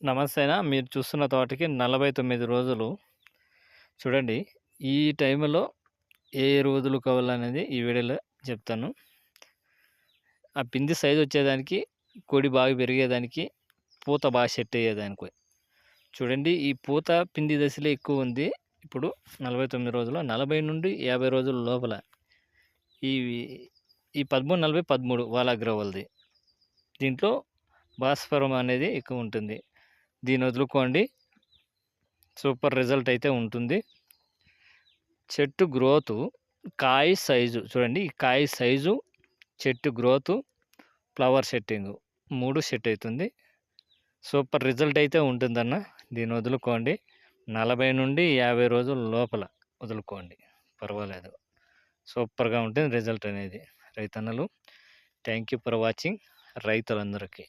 నమస్తేనా. మీరు చూస్తున్న తోటకి నలభై తొమ్మిది రోజులు. చూడండి ఈ టైంలో ఏ రోజులు కావాలనేది ఈ వీడియోలో చెప్తాను. ఆ పిండి సైజు వచ్చేదానికి కొడి బాగా పెరిగేదానికి పూత బాగా సెట్ అయ్యేదానికి. చూడండి ఈ పూత పిండి దశలో ఎక్కువ ఉంది. ఇప్పుడు నలభై తొమ్మిది రోజులు నలభై నుండి యాభై రోజుల లోపల. ఈ ఈ పదమూడు నలభై పదమూడు వాలాగ్రవల్ది దీంట్లో భాస్వరం అనేది ఎక్కువ ఉంటుంది. దీన్ని వదులుకోండి. సూపర్ రిజల్ట్ అయితే ఉంటుంది. చెట్టు గ్రోతు కాయ సైజు చూడండి ఈ కాయ సైజు చెట్టు గ్రోతు ఫ్లవర్ సెట్టింగ్ మూడు సెట్ అవుతుంది సూపర్ రిజల్ట్ అయితే ఉంటుందన్న దీన్ని వదులుకోండి. నలభై నుండి యాభై రోజుల లోపల వదులుకోండి. పర్వాలేదు. సూపర్గా ఉంటుంది రిజల్ట్ అనేది. రైతన్నలు థ్యాంక్ యూ ఫర్ వాచింగ్. రైతులందరికీ.